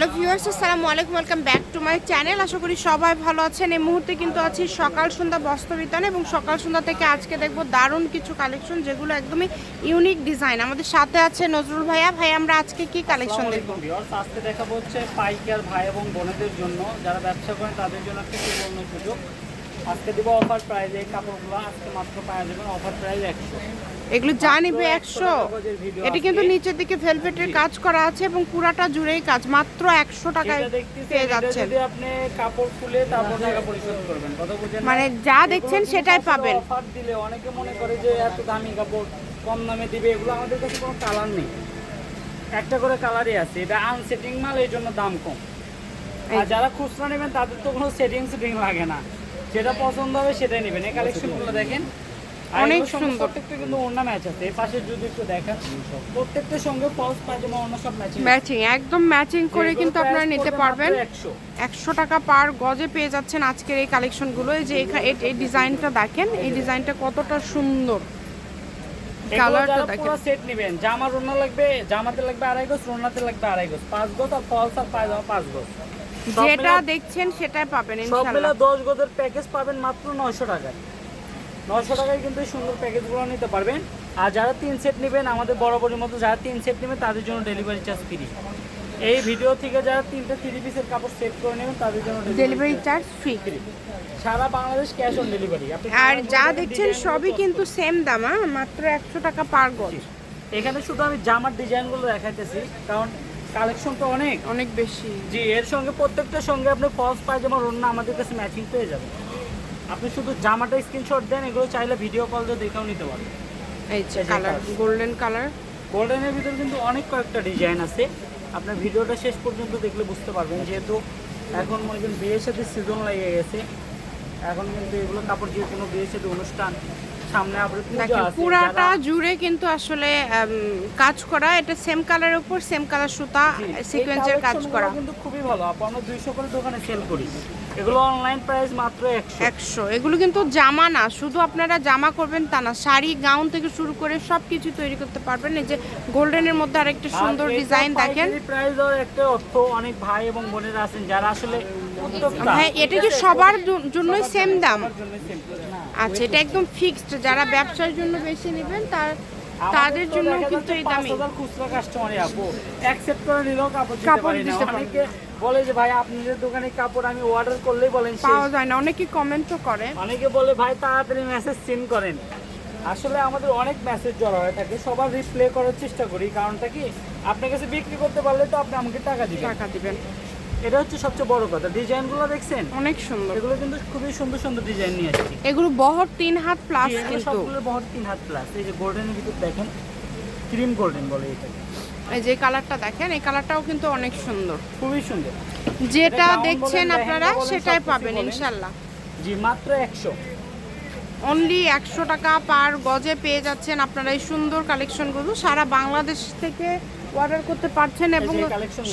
Hello viewers আসসালামু আলাইকুম welcome back to my channel. আশা করি সবাই ভালো আছেন। এই মুহূর্তে কিন্তু আছি সকাল সন্ধ্যা বস্ত্র বিতানে এবং সকাল সন্ধ্যা থেকে আজকে দেখব দারুণ কিছু কালেকশন যেগুলো একদমই ইউনিক ডিজাইন আমাদের সাথে আছে নজরুল ভাইয়া। ভাই আমরা আজকে কি কালেকশন দেখব? viewers, আজকে দেখাবো হচ্ছে পাইকার ভাই এবং বোনেদের জন্য। যারা ব্যবসা করেন তাদের জন্য একটা সুবর্ণ সুযোগ। আজকে দিব অফার প্রাইস এই কাপড়গুলো আজকে মাত্র পাওয়া যাবেন অফার প্রাইস একশো। এগুলো যা নিবে একশো। এটা কিন্তু নিচের দিকে ভেলভেটের কাজ করা আছে এবং পুরাটা জুড়েই কাজ। মাত্র একশো টাকায় পেয়ে যাচ্ছেন। মানে যা দেখছেন সেটাই পাবেন। দিলে অনেকে মনে করে যে এত দামি কাপড় কম দামে দিবে এগুলো আমাদের কাছে কোনো কালার নেই। একটা করে কালারই আছে। এটা আনসেটিং মাল এই জন্য দাম কম। আর যারা খুচরা নেবেন তাদের তো কোনো সেটিং সেটিং লাগে না। যেটা পছন্দ হবে সেটাই নেবেন। এই কালেকশনগুলো দেখেন। অনেক সুন্দর। প্রত্যেকটা কিন্তু ওড়না ম্যাচ আছে। এই পাশে যদি একটু দেখেন প্রত্যেকটার সঙ্গে ওড়না সব ম্যাচিং ম্যাচিং একদম ম্যাচিং করে কিন্তু আপনারা নিতে পারবেন। একশো। একশো টাকা পার গজে পেয়ে যাচ্ছেন আজকের এই কালেকশনগুলো এই যে এই- ডিজাইনটা দেখেন এই ডিজাইনটা কতটা সুন্দর। কালারটা কালারটা দেখেন। পুরো সেট নেবেন জামার ওড়না লাগবে জামাতে লাগবে আড়াই গজ ওড়নাতে লাগবে আড়াই গজ। পাঁচ গজ আর ফলস আর পাঁচ গজ। যেটা দেখছেন সেটাই পাবেন সব মিলে ইনশাআল্লাহ দশ গজের প্যাকেজ পাবেন মাত্র নয়শো টাকায়। নয়শো টাকায় কিন্তু এই সুন্দর প্যাকেজগুলো নিতে পারবেন। আর যারা তিন সেট নেবেন আমাদের বরাবরের মতো যারা তিন সেট নেবেন তাদের জন্য ডেলিভারি চার্জ ফ্রি এই ভিডিও থেকে যারা তিনটে থ্রি পিসের কাপড় সেট করে নেবেন তাদের জন্য ডেলিভারি চার্জ ফ্রি সারা বাংলাদেশ ক্যাশ অন ডেলিভারি আর যা দেখছেন সবই কিন্তু সেম দাম? মাত্র একশো টাকা পার গজ। এখানে শুধু আমি জামার ডিজাইনগুলো দেখাইতেছি কারণ কালেকশন তো অনেক। অনেক বেশি। জি এর সঙ্গে প্রত্যেকটার সঙ্গে আপনি ফলস পায়জামার অন্য আমাদের কাছে ম্যাচিং পেয়ে যাবেন। আপনি শুধু জামাটা স্ক্রিনশট দেন এগুলো চাইলে ভিডিও কল দিয়ে দেখেও নিতে পারবেন এই যে কালার গোল্ডেন কালার গোল্ডেনের ভিতরে কিন্তু অনেক কয়েকটা ডিজাইন আছে। আপনার ভিডিওটা শেষ পর্যন্ত দেখলে বুঝতে পারবেন যেহেতু এখন মনে করেন বিয়ের সাথে সিজন লেগে গেছে। এখন কিন্তু এগুলো কাপড় যে কোনো বিয়ের সাথে অনুষ্ঠান সামনে আবার পুরাটা জুড়ে কিন্তু আসলে কাজ করা এটা সেম কালারের উপর সেম কালার সুতা সিকোয়েন্সের কাজ করা। কিন্তু খুবই ভালো। আমরা দুইশো করে দোকানে সেল করি। এগুলো অনলাইন প্রাইস মাত্র একশো। একশো। এগুলো কিন্তু জামা না শুধু আপনারা জামা করবেন তা না শাড়ি গাউন থেকে শুরু করে সব কিছু তৈরি করতে পারবেন। এই যে গোল্ডেনের মধ্যে আরেকটা সুন্দর ডিজাইন দেখেন। প্রাইস একটা অর্থ অনেক ভাই এবং বোনেরা আছেন যারা আসলে হ্যাঁ এটা কি সবার জন্যই সেম দাম। আচ্ছা এটা একদম ফিক্সড যারা ব্যবসার জন্য বেশি নেবেন তার তাদের জন্য কিন্তু এই দামই। 5,000 খুচরা কাস্টমারই আপু। অ্যাকসেপ্ট করে নিলেও কাপড় দিতে পারি না। অনেকে বলে যে ভাই আপনাদের দোকানে কাপড় আমি অর্ডার করলেই বলেন পাওয়া যায় না। অনেকে কমেন্টও করে। অনেকে বলে ভাই তাড়াতাড়ি মেসেজ সেন্ড করেন। আসলে আমাদের অনেক মেসেজ জড়া হয়ে থাকে। সবার রিপ্লে করার চেষ্টা করি। কারণটা কি? আপনার কাছে বিক্রি করতে পারলে তো আপনি আমাকে টাকা দিবেন। টাকা দিবেন। এটা হচ্ছে সবচেয়ে বড় কথা। ডিজাইনগুলো দেখছেন? অনেক সুন্দর। এগুলো কিন্তু খুবই সুন্দর সুন্দর ডিজাইন নিয়ে আসছি। এগুলো বহর তিন হাত প্লাস কিন্তু। সবগুলো বহর তিন হাত প্লাস এই যে গোল্ডেনের ভিতর দেখেন ক্রিম গোল্ডেন বলে এটা এই যে কালারটা দেখেন এই কালারটাও কিন্তু অনেক সুন্দর। খুবই সুন্দর। যেটা দেখছেন আপনারা সেটাই পাবেন ইনশাল্লাহ। জি মাত্র একশো। অনলি একশো টাকা পার গজে পেয়ে যাচ্ছেন আপনারা এই সুন্দর কালেকশনগুলো। সারা বাংলাদেশ থেকে অর্ডার করতে পারছেন এবং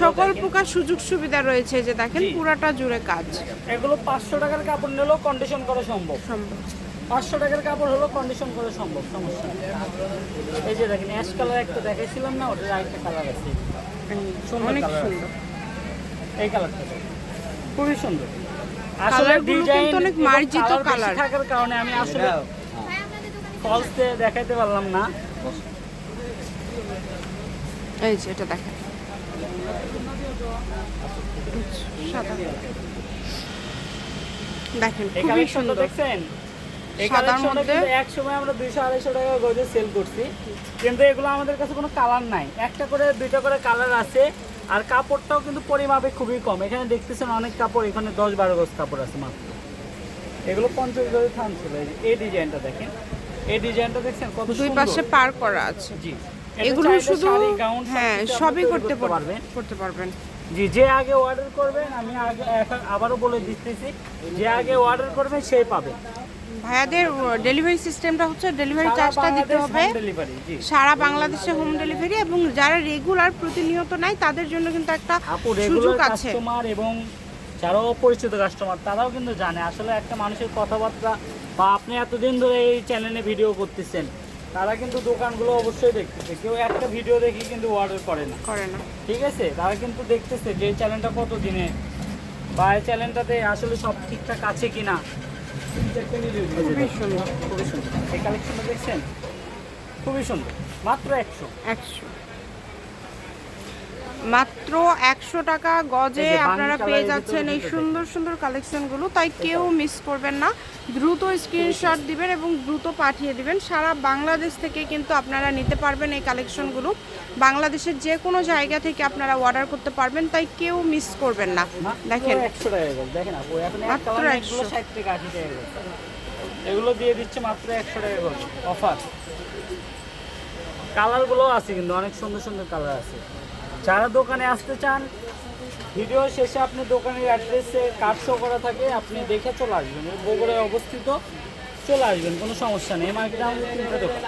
সকল প্রকার সুযোগ সুবিধা রয়েছে যে দেখেন। পুরাটা জুড়ে কাজ। এগুলো পাঁচশো টাকার কাপড় নিলেও কন্ডিশন করা সম্ভব। সম্ভব। পাঁচশো টাকার কাপড় হলো কন্ডিশন করা সম্ভব সমস্যা এই যে দেখেন অ্যাশ কালার একটা দেখাইছিলাম না ওটার আরেকটা কালার আছে। সুন্দর অনেক সুন্দর। এই কালারটা খুবই সুন্দর। Colourগুলো কিন্তু অনেক মার্জিত colour। থাকার কারণে আমি আসলে ফলস দেখাইতে পারলাম না। এই যে এটা দেখেন। দেখেন খুবই সুন্দর। দেখছেন? সাদার মধ্যে- এক সময় আমরা দুইশো আড়াইশো টাকা গজে সেল করছি। কিন্তু এগুলো আমাদের কাছে কোনো কালার নাই। একটা করে দুইটা করে কালার আছে আর কাপড়টাও কিন্তু পরিমাপে খুবই কম। এখানে দেখতেছেন অনেক কাপড় এখানে দশ বারো গজ কাপড় আছে মাত্র। এগুলো পঞ্চাশ গজে থান ছিল এই ডিজাইনটা দেখেন। এই ডিজাইনটা দেখছেন কত দুই পাশে পার করা আছে। জি। এগুলো শুধু হ্যাঁ সবই করতে পারবেন। করতে পারবেন। জি যে আগে অর্ডার করবেন আমি আগে আবারও বলে দিতেছি যে আগে অর্ডার করবেন সেই পাবে। ভাইয়াদের ডেলিভারি সিস্টেমটা হচ্ছে ডেলিভারি চার্জটা দিতে হবে। সারা বাংলাদেশে হোম ডেলিভারি এবং যারা রেগুলার প্রতিনিয়ত নাই তাদের জন্য কিন্তু একটা সুযোগ রেগুলার আছে। কাস্টমার এবং যারা অপরিচিত কাস্টমার তারাও কিন্তু জানে। আসলে একটা মানুষের কথাবার্তা বা আপনি এতদিন ধরে এই চ্যানেলে ভিডিও করতেছেন তারা কিন্তু দোকানগুলো অবশ্যই দেখতেছে। কেউ একটা ভিডিও দেখি কিন্তু অর্ডার করে না। করে না। ঠিক আছে? তারা কিন্তু দেখতেছে যে এই চ্যানেলটা কত দিনে বা এই চ্যানেলটাতে আসলে সব ঠিকঠাক আছে কিনা। খুবই সুন্দর কালেকশনটা দেখছেন? খুবই সুন্দর মাত্র একশো। একশো। মাত্র একশো টাকা গজে আপনারা পেয়ে যাচ্ছেন এই সুন্দর সুন্দর কালেকশনগুলো তাই কেউ মিস করবেন না। দ্রুত স্ক্রিনশট দিবেন এবং দ্রুত পাঠিয়ে দিবেন। সারা বাংলাদেশ থেকে কিন্তু আপনারা নিতে পারবেন এই কালেকশনগুলো। বাংলাদেশের যে কোনো জায়গা থেকে আপনারা অর্ডার করতে পারবেন তাই কেউ মিস করবেন না। দেখেন। একশো মাত্র কালার 100 এগুলো ষাট থেকে আশি টাকা গেল এগুলো দিয়ে দিচ্ছে মাত্র একশো টাকা অফার। কালারগুলো আছে কিন্তু অনেক সুন্দর সুন্দর কালার আছে। যারা দোকানে আসতে চান ভিডিও শেষে আপনি দোকানের অ্যাড্রেসে কার্ড শো করা থাকে আপনি দেখে চলে আসবেন। বগুড়ায় অবস্থিত চলে আসবেন কোনো সমস্যা নেই। মার্কেটে আমাদের তিনটা দোকান।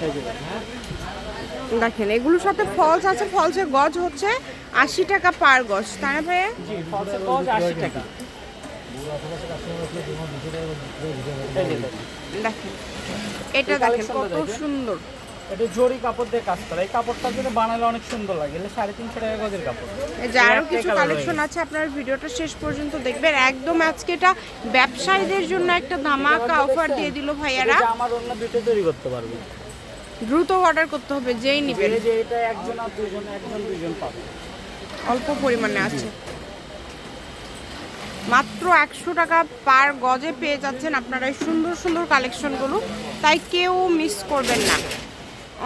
দেখেন। দেখেন এগুলোর সাথে ফলস আছে ফলসের গজ হচ্ছে আশি টাকা পার গজ তাই না ভাইয়া? ফলসের গজ আশি টাকা। দেখেন। এটা দেখেন কত সুন্দর। এটা জরি কাপড় দিয়ে কাজ করা। এই কাপড়টা যদি বানালে অনেক সুন্দর লাগে। এলে সাড়ে তিনশো টাকা গজের কাপড়। এই যে আরও একটাই কিছু কালেকশন আছে আপনার ভিডিওটা শেষ পর্যন্ত দেখবেন। একদম আজকে এটা ব্যবসায়ীদের জন্য একটা ধামাকা অফার দিয়ে দিল ভাইয়ারা। আমার অন্য দুটো তৈরি করতে পারবে। দ্রুত অর্ডার করতে হবে যেই নিবেন। যে এটা একজন আর দুজন একজন দুজন পাবে। অল্প পরিমাণে আছে। মাত্র একশো টাকা পার গজে পেয়ে যাচ্ছেন আপনারা এই সুন্দর সুন্দর কালেকশনগুলো তাই কেউ মিস করবেন না।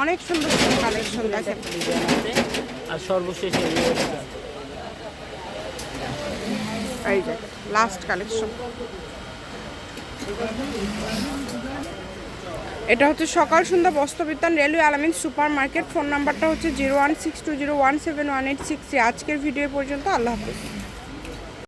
অনেক সুন্দর সুন্দর কালেকশন দেখেন। আর সর্বশেষ এই এটা। এই যে লাস্ট কালেকশন এটা হচ্ছে Sokal Sondhya Bostrobitan railway Alamin super market phone নাম্বারটা হচ্ছে zero one six two zero one seven one eight six. আজকের ভিডিও পর্যন্ত আল্লাহ হাফিজ।